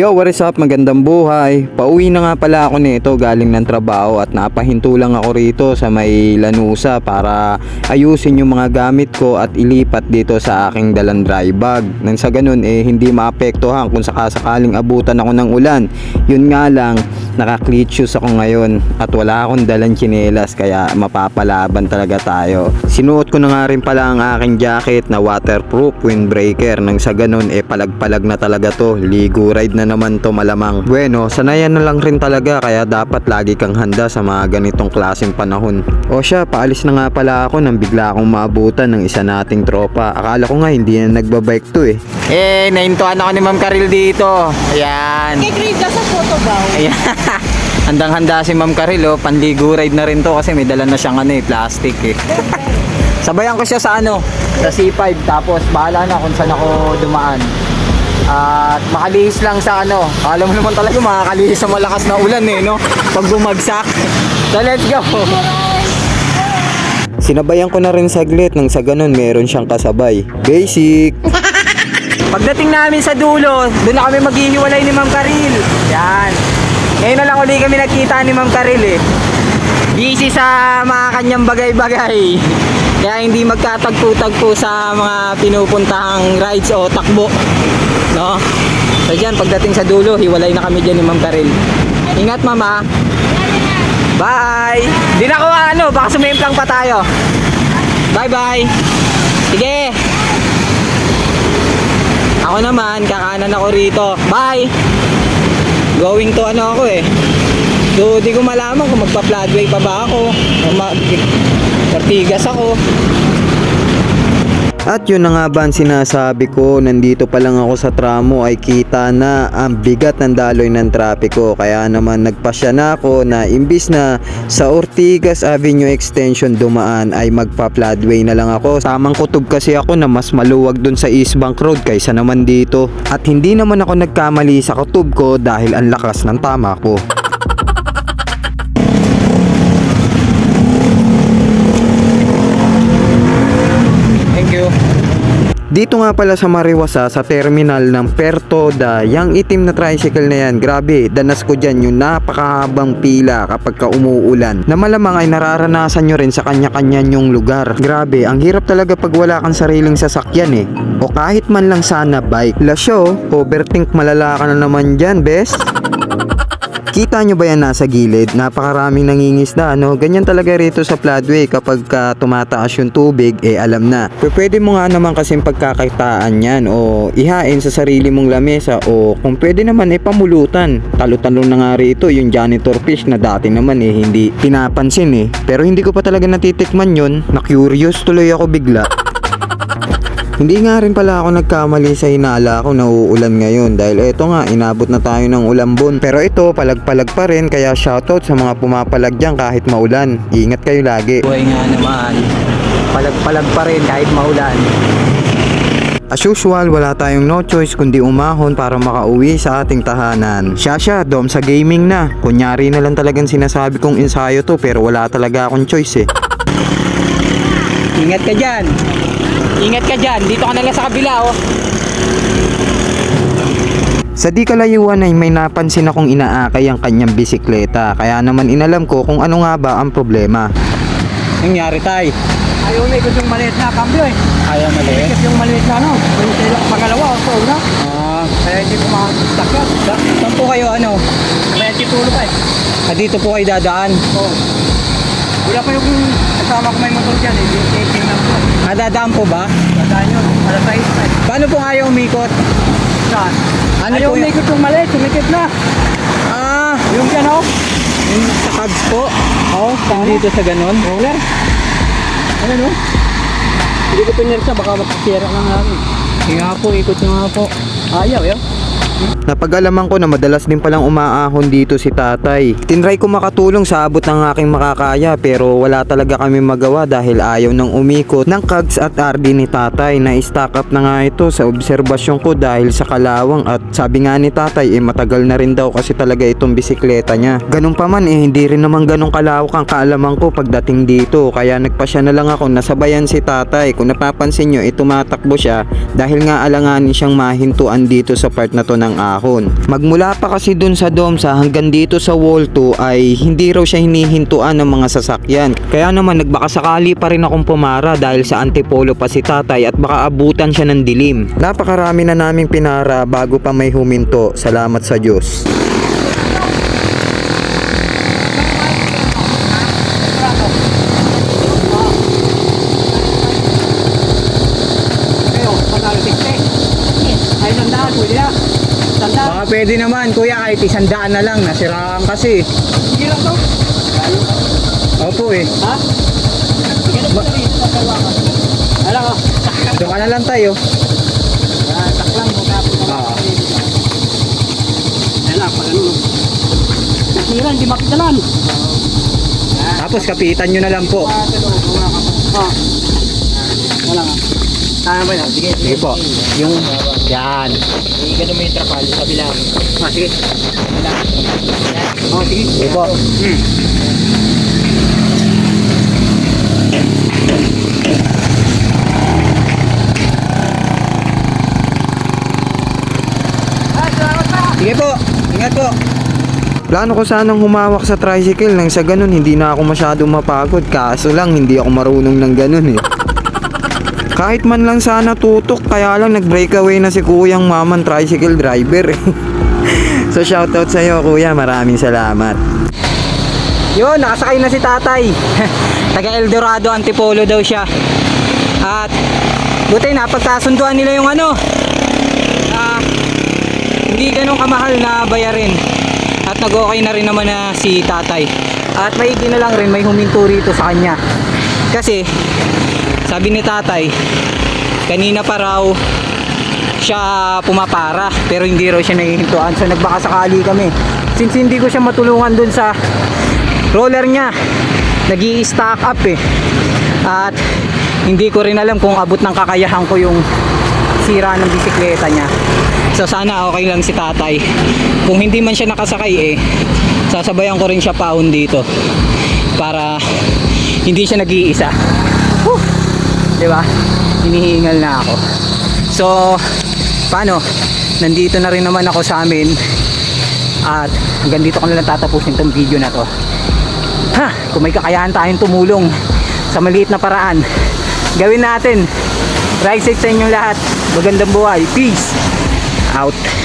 Yo, what is up? Magandang buhay. Pauwi na nga pala ako nito galing ng trabaho at napahinto lang ako rito sa may lanusa para ayusin yung mga gamit ko at ilipat dito sa aking dalang dry bag. Nang sa ganun eh hindi maapektuhan kung sakasakaling abutan ako ng ulan. Yun nga lang, naka-cleat shoes ako ngayon at wala akong dalang tsinelas kaya mapapalaban talaga tayo. Sinuot ko na nga rin pala ang aking jacket na waterproof windbreaker nang sa ganun eh palag-palag na talaga to. Ligo ride na naman to malamang. Bueno, sanayan na lang rin talaga kaya dapat lagi kang handa sa mga ganitong klaseng panahon. O siya, paalis na nga pala ako nang bigla akong maabutan ng isa nating tropa. Akala ko nga hindi na nagbabike to eh. Eh, naintuan ako ni Ma'am Karil dito. Ayan. Kay ka sa photo ba? Ayan. Handang-handa si Ma'am Karil, oh. Panligo ride na rin to kasi may dala na siyang ano eh, plastic eh. Sabayan ko siya sa ano, sa C5 tapos bahala na kung saan ako dumaan. At makalihis lang sa ano. Alam mo naman talaga makakalihis sa malakas na ulan eh, no? Pag bumagsak. So let's go. Sinabayan ko na rin saglit nang sa ganun meron siyang kasabay. Basic. Pagdating namin sa dulo, doon na kami maghihiwalay ni Ma'am Karil. Yan. Ngayon na lang uli kami nagkita ni Ma'am Karil eh. Busy sa mga kanyang bagay-bagay. Kaya hindi magkatagpo-tagpo sa mga pinupuntahang rides o takbo. No? So dyan, pagdating sa dulo, hiwalay na kami dyan ni Ma'am Karil. Ingat mama. Bye! Di na ako ano, baka sumimplang pa tayo. Bye-bye! Sige! Ako naman, kakanan ako rito. Bye! Going to ano ako eh. So, di ko malaman kung magpa-floodway pa ba ako. O ma- Ortigas ako. At yun na nga ba ang sinasabi ko, nandito pa lang ako sa tramo ay kita na ang bigat ng daloy ng trapiko. Kaya naman nagpasya na ako na imbis na sa Ortigas Avenue Extension dumaan ay magpa-floodway na lang ako. Tamang kutob kasi ako na mas maluwag dun sa East Bank Road kaysa naman dito. At hindi naman ako nagkamali sa kutob ko dahil ang lakas ng tama ko. Dito nga pala sa Mariwasa sa terminal ng Pertoda, yung itim na tricycle na yan, grabe, danas ko dyan yung napakahabang pila kapag ka umuulan. Na malamang ay nararanasan nyo rin sa kanya-kanya yung lugar. Grabe, ang hirap talaga pag wala kang sariling sasakyan eh. O kahit man lang sana bike. Lasyo, overthink malala ka na naman dyan, best. Kita nyo ba yan nasa gilid? Napakaraming nangingisda, no? Ganyan talaga rito sa floodway kapag ka tumataas yung tubig, eh alam na. Pero pwede mo nga naman kasing pagkakakitaan yan o ihain sa sarili mong lamesa o kung pwede naman eh pamulutan. Talo-talo na nga rito yung janitor fish na dati naman eh hindi pinapansin eh. Pero hindi ko pa talaga natitikman yun. Na-curious tuloy ako bigla. Hindi nga rin pala ako nagkamali sa hinala ko na uulan ngayon dahil eto nga inabot na tayo ng ulambon. Pero ito palag-palag pa rin kaya shoutout sa mga pumapalag dyan kahit maulan. Ingat kayo lagi. Buhay nga naman. Palag-palag pa rin kahit maulan. As usual, wala tayong no choice kundi umahon para makauwi sa ating tahanan. Siya siya, dom sa gaming na. Kunyari na lang talagang sinasabi kong ensayo to pero wala talaga akong choice eh. Ingat ka dyan. Ingat ka dyan. Dito ka na lang sa kabila, oh. Sa di kalayuan ay may napansin akong inaakay ang kanyang bisikleta. Kaya naman inalam ko kung ano nga ba ang problema. Nangyari tay? Ayaw na ikot yung maliit na cambio eh. Ayaw mali. Ikot yung maliit na ano. Yung kailang pangalawa o sa una. Ah, Kaya hindi ko makastak yan. sa- saan po kayo ano? Kaya titulo pa eh. Ah, dito po kayo dadaan. Oo. Wala pa yung kasama ko may motor dyan eh. Yung tingnan ko. Ah, dadaan po ba? Tandaan yun. Alas 6 pa eh. Paano po ayaw umikot? Saan? Ano Ayaw umikot yung maliit. Sumikit na. Ah, Yung dyan oh. yung sa cabs po. Oo, oh, dito sa ganon. Roller. Ano no? Hindi ko pinirsa. Baka matasira lang namin. Nga po, ikot nyo nga po. Ayaw yun. Napag-alaman ko na madalas din palang umaahon dito si tatay. Tinry ko makatulong sa abot ng aking makakaya pero wala talaga kami magawa dahil ayaw nang umikot ng kags at RD ni tatay na stock up na nga ito sa obserbasyon ko dahil sa kalawang at sabi nga ni tatay eh matagal na rin daw kasi talaga itong bisikleta niya. Ganun pa man eh hindi rin naman ganun kalawak ang kaalaman ko pagdating dito kaya nagpasya na lang ako nasabayan si tatay. Kung napapansin nyo eh tumatakbo siya dahil nga alanganin siyang mahintuan dito sa part na to ng ng ahon. Magmula pa kasi dun sa Domsa hanggang dito sa wall 2 ay hindi raw siya hinihintuan ng mga sasakyan. Kaya naman nagbaka sakali pa rin akong pumara dahil sa antipolo pa si tatay at baka abutan siya ng dilim. Napakarami na naming pinara bago pa may huminto. Salamat sa Diyos. Kayo, panalo 60. Ay, sandaan, pwede na. Sandaan. Baka pwede naman, kuya, kahit isang daan na lang. Nasiraan kasi. Sige lang to. Opo eh. Ha? Na po rin. Alam ko. Doon ka na lang tayo. Taklang mo na Oo. Lang, pag ano. Nasira, hindi makitalan. Tapos kapitan nyo na lang po. Ah. Wala nga. Kaya ba yan? Sige. Sige po. Yung, yan. Ganun mo yung trapal, sabi lang. Ah, sige. Wala. Oh, sige. Sige po. Ah, pa. Sige po. Ingat po. Plano ko sanang humawak sa tricycle nang sa ganun hindi na ako masyadong mapagod kaso lang hindi ako marunong ng ganun eh. Kahit man lang sana tutok kaya lang nag breakaway na si kuyang maman tricycle driver so shoutout sa iyo kuya maraming salamat. Yun, nakasakay na si tatay. Taga Eldorado Antipolo daw siya. At buti napagkasunduan nila yung ano. ah, hindi ganun kamahal na bayarin. At nag-okay na rin naman na si tatay. At maigi na lang rin may huminto rito sa kanya. Kasi sabi ni tatay, kanina pa raw siya pumapara pero hindi raw siya nahihintuan. So nagbaka sakali kami. Since hindi ko siya matulungan dun sa roller niya nag stack up eh at hindi ko rin alam kung abot ng kakayahan ko yung sira ng bisikleta niya so sana okay lang si tatay kung hindi man siya nakasakay eh sasabayan ko rin siya paon dito para hindi siya nag-iisa. Di ba hinihingal na ako. So paano? Nandito na rin naman ako sa amin. At hanggang dito ko na lang tatapusin tong video na to. Ha? Kung may kakayahan tayong tumulong sa maliit na paraan gawin natin. Ride safe sa inyong lahat. Magandang buhay. Peace. Out